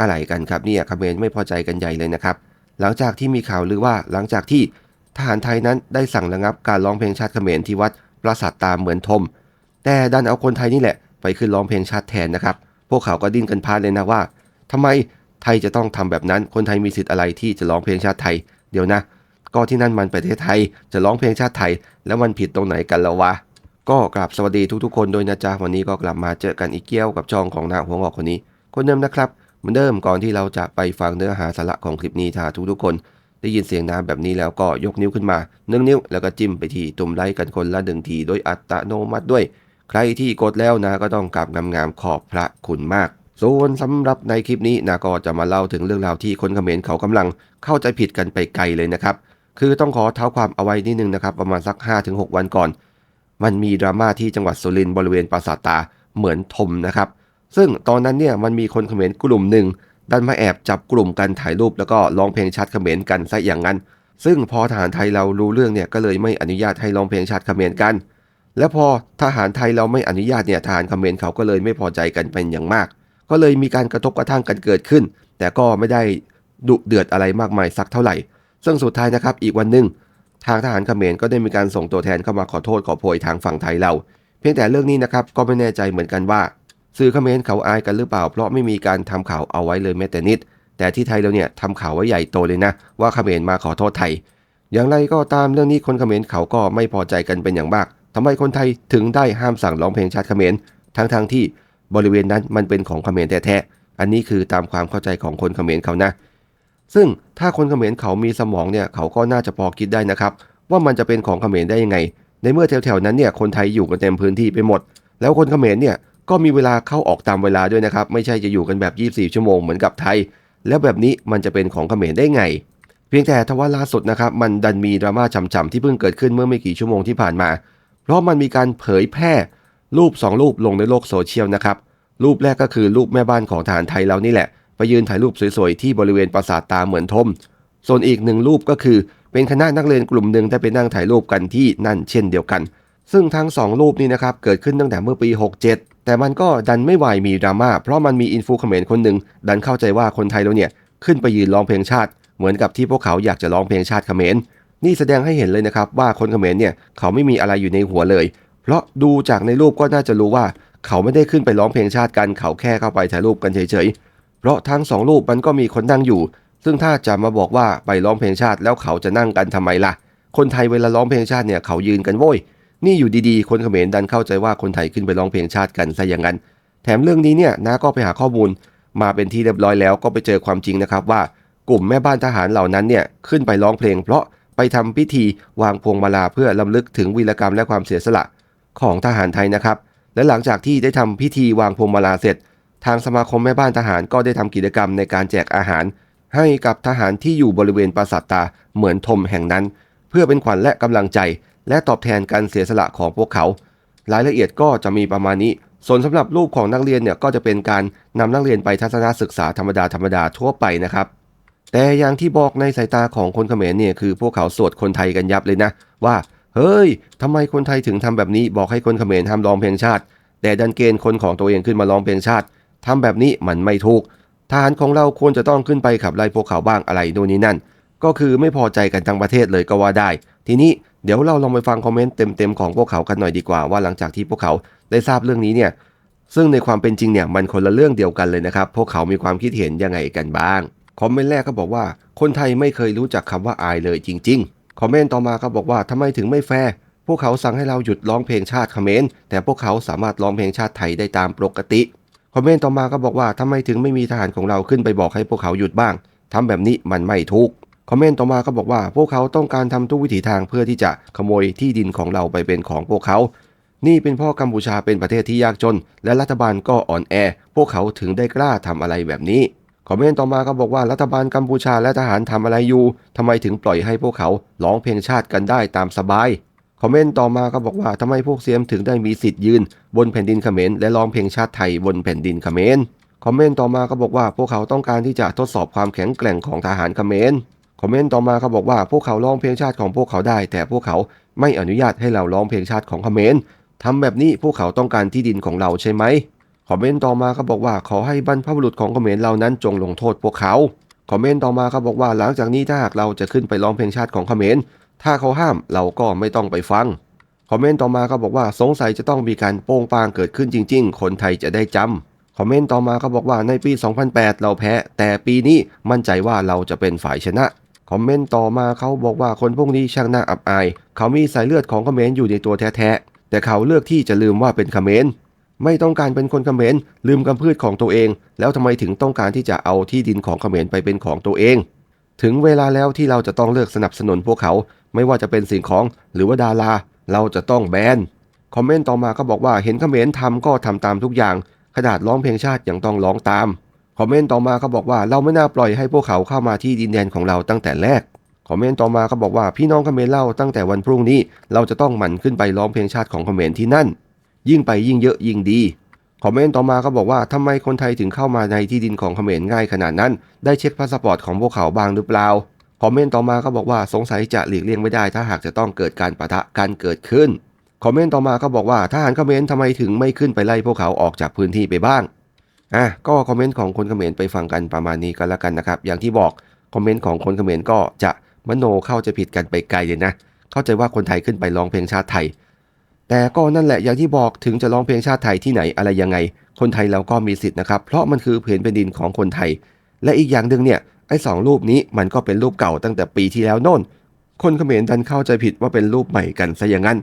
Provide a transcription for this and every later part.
อะไรกันครับเนี่ยเมรไม่พอใจกันใหญ่เลยนะครับ หลังจากที่มีข่าวลือว่าหลังจากที่ทหารไทยนั้นได้สั่งระงับการร้องเพลงชาติเขมรที่วัดปราสาทตามเหมือนทม แต่ดันเอาคนไทยนี่แหละ ไปขึ้นร้องเพลงชาติแทนนะครับ พวกเขาก็ดิ้นกันพาดเลยนะว่าทำไมไทยจะต้องทำแบบนั้น คนไทยมีสิทธิ์อะไรที่จะร้องเพลงชาติไทย เดี๋ยวนะ ก็ที่นั่นมันประเทศไทยจะร้องเพลงชาติไทย แล้วมันผิดตรงไหนกันแล้ววะ ก็กราบสวัสดีทุกๆคนโดยนะจ๊ะวันนี้ก็กลับมาเจอกันอีกเกี้ยวกับชองของน้าหัวงอกคนนี้ คนเดิมนะครับ เหมือนเดิมก่อนที่เราจะไปฟังเนื้อหาสาระของคลิปนี้ถ้าทุกๆคน ได้ยินเสียงน้ำแบบนี้แล้วก็ยกนิ้วขึ้นมาหนึ่งนิ้วแล้วก็จิ้มไปที่ตุ่มไลค์กันคนละหนึ่งทีโดยอัตโนมัติด้วย ใครที่กดแล้วนะก็ต้องกราบงามๆขอบพระคุณมากส่วนสำหรับในคลิปนี้นะก็จะมาเล่าถึงเรื่องราวที่คนเขมรเขากำลังเข้าใจผิดกันไปไกลเลยนะครับ คือต้องขอเท้าความเอาไว้นิดนึงนะครับ ประมาณสัก 5-6 วันก่อน มันมีดราม่าที่จังหวัดสุรินทร์บริเวณปราสาทตาเหมือนทมนะครับ ซึ่งตอนนั้นเนี่ยมันมีคนเขมรกลุ่มหนึ่งดันมาแอบจับกลุ่มกันถ่ายรูปแล้วก็ร้องเพลงชาติเขมรกันซะอย่างนั้น ซึ่งพอทหารไทยเรารู้เรื่องเนี่ยก็เลยไม่อนุญาตให้ร้องเพลงชาติเขมรกัน แล้วพอทหารไทยเราไม่อนุญาตเนี่ยทหารเขมรเขาก็เลยไม่พอใจกันเป็นอย่างมาก ก็เลยมีการกระทบกระทั่งกันเกิดขึ้น แต่ก็ไม่ได้ดุเดือดอะไรมากมายสักเท่าไหร่ ซึ่งสุดท้ายนะครับอีกวันหนึ่งทางทหารเขมรก็ได้มีการส่งตัวแทนเข้ามาขอโทษขอโพยทางฝั่งไทยเรา เพียงแต่เรื่องนี้นะครับก็ไม่แน่ใจเหมือนกันว่า สื่อเขมรเขาอายกันหรือเปล่า เพราะไม่มีการทำข่าวเอาไว้เลยแม้แต่นิด แต่ที่ไทยเราเนี่ยทำข่าวไว้ใหญ่โตเลยนะ ว่าเขมรมาขอโทษไทย อย่างไรก็ตามเรื่องนี้คนเขมรเขาก็ไม่พอใจกันเป็นอย่างมากทำไมคนไทยถึงได้ห้ามสั่งร้องเพลงชาติเขมรทั้งๆทที่บริเวณนั้นมันเป็นของเขมรแท้ๆอันนี้คือตามความเข้าใจของคนเขมรเขานะ ซึ่งถ้าคนเขมรเขามีสมองเนี่ยเขาก็น่าจะพอคิดได้นะครับ ว่ามันจะเป็นของเขมรได้ยังไง ในเมื่อแถวๆนั้นเนี่ยคนไทยอยู่กันเต็มพื้นที่ไปหมด แล้วคนเขมรเนี่ย ก็มีเวลาเข้าออกตามเวลาด้วยนะครับ ไม่ใช่จะอยู่กันแบบ 24 ชั่วโมงเหมือนกับไทย แล้วแบบนี้มันจะเป็นของเขมรได้ไง เพียงแต่ทว่าล่าสุดนะครับ มันดันมีดราม่าฉ่ำๆที่เพิ่งเกิดขึ้นเมื่อไม่กี่ชั่วโมงที่ผ่านมา เพราะมันมีการเผยแพร่รูป 2 รูปลงในโลกโซเชียลนะครับ รูปแรกก็คือรูปแม่บ้านของทหารไทยเรานี่แหละ ไปยืนถ่ายรูปสวยๆที่บริเวณปราสาทตาเหมือนทม ส่วนอีกหนึ่งรูปก็คือ เป็นคณะนักเรียนกลุ่มหนึ่งได้ไปนั่งถ่ายรูปกันที่นั่นเช่นเดียวกัน ซึ่งทั้งสองรูปนี้นะครับเกิดขึ้นตั้งแต่เมื่อปี 67 แต่มันก็ดันไม่ไหวมีดราม่าเพราะมันมีอินฟูเขมรคนหนึ่งดันเข้าใจว่าคนไทยเราเนี่ยขึ้นไปยืนร้องเพลงชาติ เหมือนกับที่พวกเขาอยากจะร้องเพลงชาติเขมรนี่แสดงให้เห็นเลยนะครับว่าคนเขมรเนี่ยเขาไม่มีอะไรอยู่ในหัวเลย เพราะดูจากในรูปก็น่าจะรู้ว่าเขาไม่ได้ขึ้นไปร้องเพลงชาติกันเขาแค่เข้าไปถ่ายรูปกันเฉยๆ เพราะทั้งสองรูปมันก็มีคนนั่งอยู่ ซึ่งถ้าจะมาบอกว่าไปร้องเพลงชาติแล้วเขาจะนั่งกันทำไมล่ะ คนไทยเวลาร้องเพลงชาติเนี่ยเขายืนกันโว้ย นี่อยู่ดีๆ คนเขมรดันเข้าใจว่าคนไทยขึ้นไปร้องเพลงชาติกันซะอย่างนั้น แถมเรื่องนี้เนี่ยนาก็ไปหาข้อมูล มาเป็นที่เรียบร้อยแล้วก็ไปเจอความจริงนะครับว่ากลุ่มแม่บ้านทหารเหล่านั้นเนี่ยขึ้นไปร้องเพลง เพราะไปทำพิธีวางพวงมาลาเพื่อลำลึกถึงวีรกรรมและความเสียสละของทหารไทยนะครับ และหลังจากที่ได้ทำพิธีวางพวงมาลาเสร็จ ทางสมาคมแม่บ้านทหารก็ได้ทำกิจกรรมในการแจกอาหาร ให้กับทหารที่อยู่บริเวณปราสาทตาเหมือนทมแห่งนั้น เพื่อเป็นขวัญและกำลังใจ และตอบแทนการเสียสละของพวกเขา รายละเอียดก็จะมีประมาณนี้ ส่วนสำหรับรูปของนักเรียนเนี่ยก็จะเป็นการนำนักเรียนไปทัศนศึกษาธรรมดาธรรมดาทั่วไปนะครับ แต่อย่างที่บอกในสายตาของคนเขมรเนี่ยคือพวกเขาสวดคนไทยกันยับเลยนะ ว่าเฮ้ยทำไมคนไทยถึงทำแบบนี้บอกให้คนเขมรทำร้องเพลงชาติ แต่ดันเกณฑ์คนของตัวเองขึ้นมาร้องเพลงชาติทำแบบนี้มันไม่ถูกทหารของเราควรจะต้องขึ้นไปขับไล่พวกเขาบ้างอะไรโน่นนี่นั่น ก็คือไม่พอใจกันทั้งประเทศเลยก็ว่าได้ ทีนี้ เดี๋ยวเราลองไปฟังคอมเมนต์เต็มๆของพวกเขากันหน่อยดีกว่าว่าหลังจากที่พวกเขาได้ทราบเรื่องนี้เนี่ยซึ่งในความเป็นจริงเนี่ยมันคนละเรื่องเดียวกันเลยนะครับ พวกเขามีความคิดเห็นยังไงกันบ้าง คอมเมนต์แรกก็บอกว่า คนไทยไม่เคยรู้จักคำว่าอายเลยจริง ๆ คอมเมนต์ต่อมาก็บอกว่าทำไมถึงไม่แฟร์ พวกเขาสั่งให้เราหยุดร้องเพลงชาติเขมรแต่พวกเขาสามารถร้องเพลงชาติไทยได้ตามปกติ คอมเมนต์ต่อมาก็บอกว่าทำไมถึงไม่มีทหารของเราขึ้นไปบอกให้พวกเขาหยุดบ้างทำแบบนี้มันไม่ถูก คอมเมนต์ต่อมาก็บอกว่าพวกเขาต้องการทำทุกวิถีทางเพื่อที่จะขโมยที่ดินของเราไปเป็นของพวกเขา นี่เป็นพ่อกัมพูชาเป็นประเทศที่ยากจน และรัฐบาลก็อ่อนแอ พวกเขาถึงได้กล้าทำอะไรแบบนี้ คอมเมนต์ต่อมาก็บอกว่ารัฐบาลกัมพูชาและทหารทำอะไรอยู่ทำไมถึงปล่อยให้พวกเขาร้องเพลงชาติกันได้ตามสบาย คอมเมนต์ต่อมาก็บอกว่าทำไมพวกเสียมถึงได้มีสิทธิ์ยืน บนแผ่นดินเขมรและร้องเพลงชาติไทยบนแผ่นดินเขมรคอมเมนต์ต่อมาก็บอกว่าพวกเขาต้องการที่จะทดสอบความแข็งแกร่งของทหารเขมร อมเมนต์ต่อมาเขาบอกว่าพวกเขาร้องเพลงชาติของพวกเขาได้ แต่พวกเขาไม่อนุญาตให้เราร้องเพลงชาติของเขมรทำแบบนี้พวกเขาต้องการที่ดินของเราใช่ไหมคอมเมนต์ต่อมาเขาบอกว่าขอให้บรรพบุรุษของเขมรเหล่านั้นจงลงโทษพวกเขาคอมเมนต์ต่อมาเขาบอกว่าหลังจากนี้ถ้าหากเราจะขึ้นไปร้องเพลงชาติของเขมรถ้าเขาห้ามเราก็ไม่ต้องไปฟังคอมเมนต์ต่อมาเขาบอกว่าสงสัยจะต้องมีการโป้งปางเกิดขึ้นจริง ๆ คนไทยจะได้จำคอมเมนต์ต่อมาเขาบอกว่าในปี 2008 เราแพ้ แต่ปีนี้มั่นใจว่าเราจะเป็นฝ่ายชนะ คอมเมนต์ต่อมาเขาบอกว่าคนพวกนี้ช่างน่าอับอาย เขามีสายเลือดของคอมเขมรอยู่ในตัวแท้ๆ แต่เขาเลือกที่จะลืมว่าเป็นคอมเขมรไม่ต้องการเป็นคนคอมเขมรลืมกำพืชของตัวเอง แล้วทำไมถึงต้องการที่จะเอาที่ดินของคอมเขมรไปเป็นของตัวเอง ถึงเวลาแล้วที่เราจะต้องเลิกสนับสนุนพวกเขา ไม่ว่าจะเป็นสิ่งของหรือว่าดารา เราจะต้องแบนคอมเมนต์ต่อมาก็บอกว่าเห็นคอมเขมรทำก็ทำตามทุกอย่างขนาดร้องเพลงชาติยังต้องร้องตาม คอมเมนต์ต่อมาเขาบอกว่าเราไม่น่าปล่อยให้พวกเขาเข้ามาที่ดินแดนของเราตั้งแต่แรกคอมเมนต์ต่อมาเขาบอกว่าพี่น้องเขมรเล่าตั้งแต่วันพรุ่งนี้ เราจะต้องหมั่นขึ้นไปร้องเพลงชาติของเขมรที่นั่น ยิ่งไปยิ่งเยอะยิ่งดีคอมเมนต์ต่อมาเขาบอกว่าทำไมคนไทยถึงเข้ามาในที่ดินของเขมรง่ายขนาดนั้น ได้เช็คพาสปอร์ตของพวกเขาบ้างหรือเปล่าคอมเมนต์ต่อมาเขาบอกว่าสงสัยจะหลีกเลี่ยงไม่ได้ ถ้าหากจะต้องเกิดการปะทะกันเกิดขึ้นคอมเมนต์ต่อมาเขาบอกว่าทหารเขมรทำไมถึงไม่ขึ้นไปไล่พวกเขาออกจากพื้นที่ไปบ้าง อะก็คอมเมนต์ของคนเขมรไปฟังกันประมาณนี้ก็แล้วกันนะครับ อย่างที่บอกคอมเมนต์ของคนเขมรก็จะมโนเข้าจะผิดกันไปไกลเลยนะ เข้าใจว่าคนไทยขึ้นไปร้องเพลงชาติไทย แต่ก็นั่นแหละอย่างที่บอกถึงจะร้องเพลงชาติไทยที่ไหนอะไรยังไง คนไทยเราก็มีสิทธิ์นะครับ เพราะมันคือผืนแผ่นดินของคนไทย และอีกอย่างหนึ่งเนี่ยไอ้สองรูปนี้มันก็เป็นรูปเก่าตั้งแต่ปีที่แล้วโน่น คนเขมรดันเข้าใจผิดว่าเป็นรูปใหม่กันซะอย่างนั้น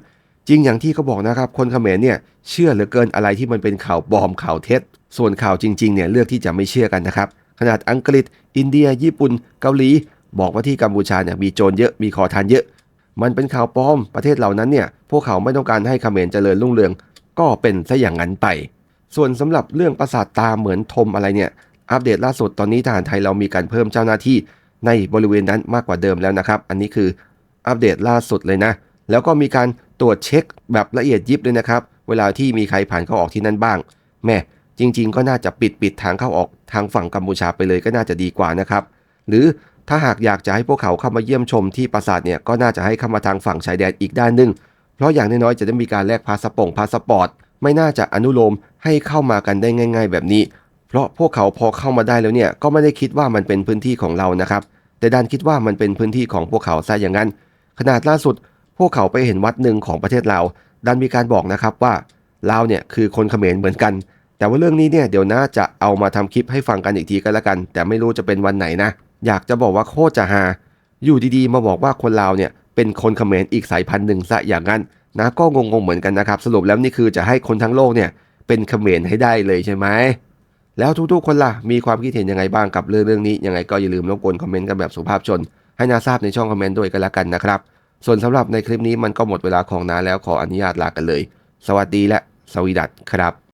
จริงอย่างที่เขาบอกนะครับ คนเขมรเนี่ยเชื่อเหลือเกินอะไรที่มันเป็นข่าวปลอมข่าวเท็จ ส่วนข่าวจริงๆเนี่ยเลือกที่จะไม่เชื่อกันนะครับ ขนาดอังกฤษ อินเดีย ญี่ปุ่น เกาหลี บอกว่าที่กัมพูชาเนี่ยมีโจรเยอะมีขอทานเยอะ มันเป็นข่าวปลอมประเทศเหล่านั้นเนี่ยพวกเขาไม่ต้องการให้เขมรเจริญรุ่งเรือง ก็เป็นซะอย่างนั้นไป ส่วนสำหรับเรื่องประสาทตาเหมือนทมอะไรเนี่ยอัปเดตล่าสุดตอนนี้ทหารไทยเรามีการเพิ่มเจ้าหน้าที่ในบริเวณนั้นมากกว่าเดิมแล้วนะครับ อันนี้คืออัปเดตล่าสุดเลยนะ แล้วก็มีการตรวจเช็คแบบละเอียดยิบเลยนะครับ เวลาที่มีใครผ่านเข้าออกที่นั่นบ้าง แม่ จริงๆ ก็น่าจะปิดปิดทางเข้าออกทางฝั่งกัมพูชาไปเลยก็น่าจะดีกว่านะครับ หรือถ้าหากอยากจะให้พวกเขาเข้ามาเยี่ยมชมที่ปราสาทเนี่ยก็น่าจะให้เข้ามาทางฝั่งชายแดนอีกด้านหนึ่งเพราะอย่างน้อยๆจะได้มีการแลกพาสปงพาสปอร์ตไม่น่าจะอนุโลมให้เข้ามากันได้ง่าย ๆ แบบนี้ เพราะพวกเขาพอเข้ามาได้แล้วเนี่ยก็ไม่ได้คิดว่ามันเป็นพื้นที่ของเรานะครับ แต่ดันคิดว่ามันเป็นพื้นที่ของพวกเขาซะอย่างนั้น ขนาดล่าสุด พวกเขาไปเห็นวัดหนึ่งของประเทศลาวดันมีการบอกนะครับว่าลาวเนี่ยคือคนเขมรเหมือนกัน แต่ว่าเรื่องนี้เนี่ยเดี๋ยวน่าจะเอามาทำคลิปให้ฟังกันอีกทีก็แล้วกัน แต่ไม่รู้จะเป็นวันไหนนะ อยากจะบอกว่าโคตรจะฮาอยู่ดีๆ มาบอกว่าคนลาวเนี่ยเป็นคนเขมรอีกสายพันธุ์หนึ่งซะอย่างนั้นนะก็งงๆเหมือนกันนะครับ สรุปแล้วนี่คือจะให้คนทั้งโลกเนี่ยเป็นเขมรให้ได้เลยใช่ไหมแล้วทุกๆคนล่ะมีความคิดเห็นยังไงบ้างกับเรื่องเรื่องนี้ยังไงก็อย่าลืมรบกวนคอมเมนต์กันแบบสุภาพชน ให้นาทราบในช่องคอมเมนต์ด้วยกันแล้วกันนะครับ ส่วนสำหรับในคลิปนี้มันก็หมดเวลาของนาแล้วขออนุญาตลากันเลย สวัสดีและสวีดัตครับ